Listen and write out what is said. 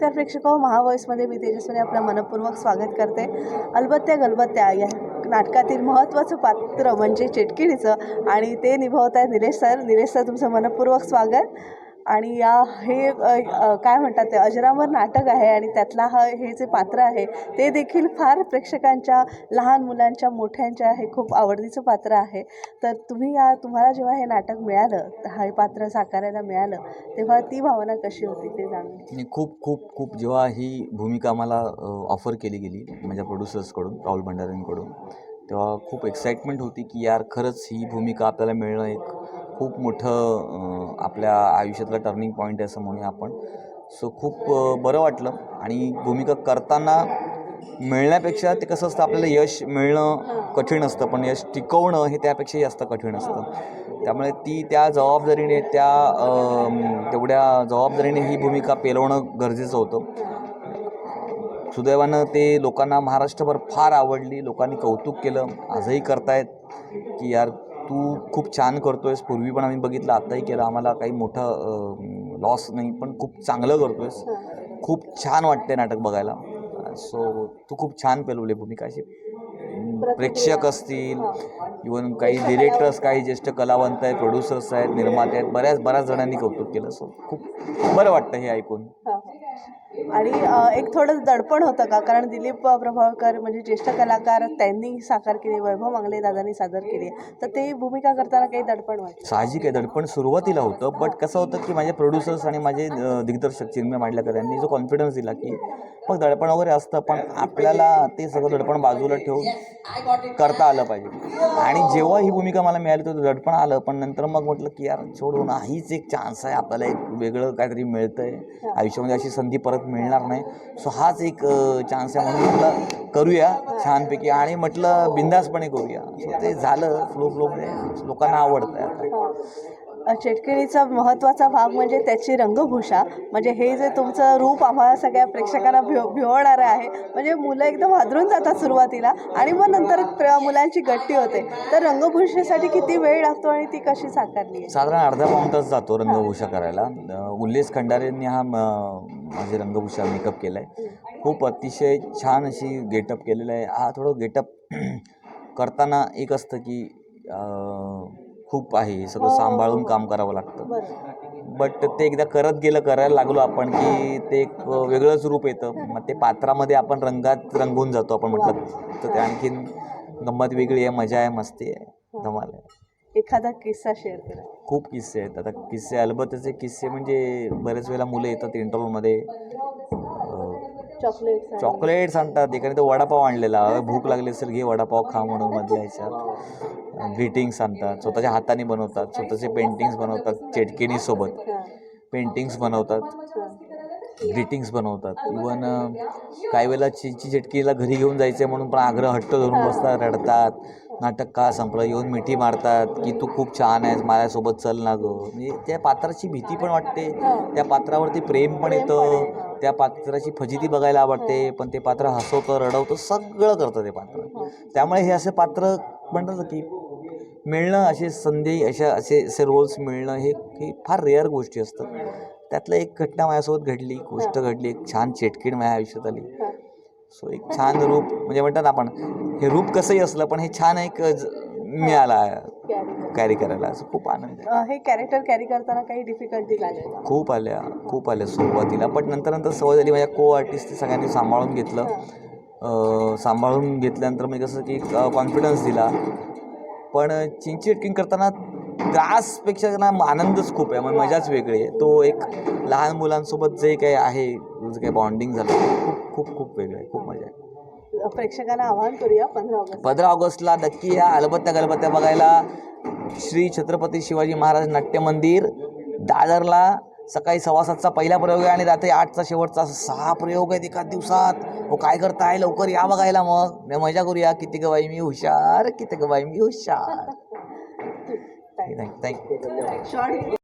तर प्रेक्षक महावॉईसमध्ये मी तेजस्विनी आपलं मनपूर्वक स्वागत करते. अलबत्त्या गलबत्त्या या नाटकातील महत्त्वाचं पात्र म्हणजे चेटकिणीचं आणि ते निभवत आहेत निलेश सर. निलेश सर तुमचं मनपूर्वक स्वागत. आणि या हे काय म्हणतात ते अजरामर नाटक आहे आणि त्यातला हा हे जे पात्र आहे ते देखील फार प्रेक्षकांच्या लहान मुलांच्या मोठ्यांच्या हे खूप आवडीचं पात्र आहे. तर तुम्ही या तुम्हाला जेव्हा हे नाटक मिळालं हे पात्र साकारायला मिळालं तेव्हा ती भावना कशी होती ते जाणून खूप खूप खूप जेव्हा ही भूमिका मला ऑफर केली गेली माझ्या प्रोड्युसर्सकडून राहुल भंडारेंकडून तेव्हा खूप एक्साइटमेंट होती की यार खरंच ही भूमिका आपल्याला मिळणं एक खूप मोठं आपल्या आयुष्यातलं टर्निंग पॉईंट आहे असं म्हणूया आपण. सो खूप बरं वाटलं. आणि भूमिका करताना मिळण्यापेक्षा ते कसं असतं आपल्याला यश मिळणं कठीण असतं पण यश टिकवणं हे त्यापेक्षाही जास्त कठीण असतं. त्यामुळे ती त्या जबाबदारीने त्या तेवढ्या जबाबदारीने ही भूमिका पेलवणं गरजेचं होतं. सुदैवानं ते लोकांना महाराष्ट्रभर फार आवडली लोकांनी कौतुक केलं. आजही करतायत की यार तू खूप छान करतोयस. पूर्वी पण आम्ही बघितलं आत्ताही केलं. आम्हाला काही मोठं लॉस नाही पण खूप चांगलं करतोयस. खूप छान वाटते नाटक बघायला. सो तू खूप छान पेलवली भूमिका अशी प्रेक्षक असतील इवन काही डिरेक्टर्स काही ज्येष्ठ कलावंत आहेत प्रोड्युसर्स आहेत निर्माते आहेत बऱ्याच बऱ्याच जणांनी कौतुक केलं. सो खूप बरं वाटतं हे ऐकून. आणि अ, एक थोडं दडपण होतं का? कारण दिलीप प्रभावकर म्हणजे ज्येष्ठ कलाकार त्यांनी साकार केली वैभव मांगले दादांनी सादर केली. तर ते भूमिका करताना काही दडपण वाटतं? साहजिक आहे दडपण सुरुवातीला होतं बट कसं होतं की माझे प्रोड्युसर्स आणि माझे दिग्दर्शक चिन्मय मांडलेकर यांनी जो कॉन्फिडन्स दिला की मग दडपण वगैरे असतं पण आपल्याला ते सगळं दडपण बाजूला ठेवून करता आलं पाहिजे. आणि जेव्हा ही भूमिका मला मिळाली तर दडपण आलं. पण नंतर मग म्हटलं की यार सोडू ना हीच एक चान्स आहे. आपल्याला एक वेगळं काहीतरी मिळतं आहे आयुष्यामध्ये अशी संधी परत मिळणार नाही. सो हाच एक चान्स आहे म्हणून म्हटलं करूया छानपैकी. आणि म्हटलं बिंदासपणे करूया. सो ते झालं. फ्लो फ्लोमध्ये लोकांना आवडतं शेटकिणीचा महत्त्वाचा भाग म्हणजे त्याची रंगभूषा. म्हणजे हे जे तुमचं रूप आम्हाला सगळ्या प्रेक्षकांना भिव भिवणारं आहे. म्हणजे मुलं एकदम हादरून जातात सुरुवातीला आणि मग नंतर प्र- मुलांची गट्टी होते. तर रंगभूषेसाठी किती वेळ लागतो आणि ती कशी साकारली साधारण अर्धा पाऊण तास जातो रंगभूषा करायला. अं, उल्लेस खंडारेंनी हा म- माझी रंगभूषा मेकअप केला आहे खूप अतिशय छान अशी गेटअप केलेला आहे. हा थोडं गेटअप करताना एक असतं की खूप आहे हे सगळं सांभाळून काम करावं लागतं. बट ते एकदा करत गेलं करायला लागलो आपण की ते एक वेगळंच रूप येतं. मग ते पात्रामध्ये आपण रंगात रंगून जातो आपण म्हटलं तर ते आणखीन गंमत वेगळी आहे मजा आहे मस्ती आहे. धमाल आहे. एखादा किस्सा शेअर करा. खूप किस्से आहेत. आता किस्से अलबतचे किस्से म्हणजे बरेच वेळेला मुलं येतात इंटरव्ह्यूमध्ये चॉकलेट चॉकलेट्स आणतात. एकाने तो वडापाव आणलेला. "अरे भूक लागली असेल घे वडापाव खा म्हणून मधल्या ह्याच्यात. ग्रीटिंग्स आणतात. स्वतःच्या हाताने बनवतात. स्वतःचे पेंटिंग्स बनवतात. चेटकिणीसोबत. पेंटिंग्स बनवतात. ग्रीटिंग्स बनवतात. इवन काही वेळेला चिंची चटकीला घरी घेऊन जायचं आहे म्हणून पण आग्रह हट्ट धरून बसतात रडतात. नाटक का संपलं? येऊन मिठी मारतात की तू खूप छान आहेस माझ्यासोबत चल ना गं. म्हणजे त्या पात्राची भीती पण वाटते. त्या पात्रावरती प्रेम पण येतं. त्या पात्राची फजिती बघायला आवडते. पण ते पात्र हसवतं रडवतं सगळं करतं ते पात्र. त्यामुळे हे असे पात्र म्हणतात की मिळणं असे संधी अशा असे असे रोल्स मिळणं हे हे फार रेअर गोष्टी असतात. त्यातलं एक घटना माझ्यासोबत घडली गोष्ट घडली एक छान चेटकीण माझ्या आयुष्यात आली. सो एक छान रूप म्हणजे म्हणतात ना आपण हे रूप कसंही असलं पण हे छान एक मिळाला. कॅरी करायला. असं खूप आनंद आहे. हे कॅरेक्टर कॅरी करताना काही डिफिकल्टी लागेल खूप आल्या खूप आल्या सुरुवातीला. पण नंतर नंतर सवय झाली माझ्या को आर्टिस्ट सगळ्यांनी सांभाळून घेतलं. सांभाळून घेतल्यानंतर म्हणजे कसं की कॉन्फिडन्स दिला. पण चिंची एटकिंग करताना त्रासपेक्षा ना आनंदच खूप आहे मग मजाच वेगळी आहे. तो एक लहान मुलांसोबत जे काही आहे जे काही बॉन्डिंग झालं ते खूप खूप खूप वेगळं आहे खूप मजा आहे. प्रेक्षकांना आवाहन करूया पंधरा ऑगस्ट. पंधरा ऑगस्टला नक्की या अलबत्त्या गलबत्त्या बघायला श्री छत्रपती शिवाजी महाराज नाट्य मंदिर दादरला. सकाळी सव्वा सातचा पहिला प्रयोग आहे आणि रात्री आठचा शेवटचा सहा प्रयोग आहेत एका दिवसात. हो काय करताय? लवकर या बघायला मग. मी मजा करूया. किती ग बाई मी हुशार. किती ग बाई मी हुशार. थँक्यू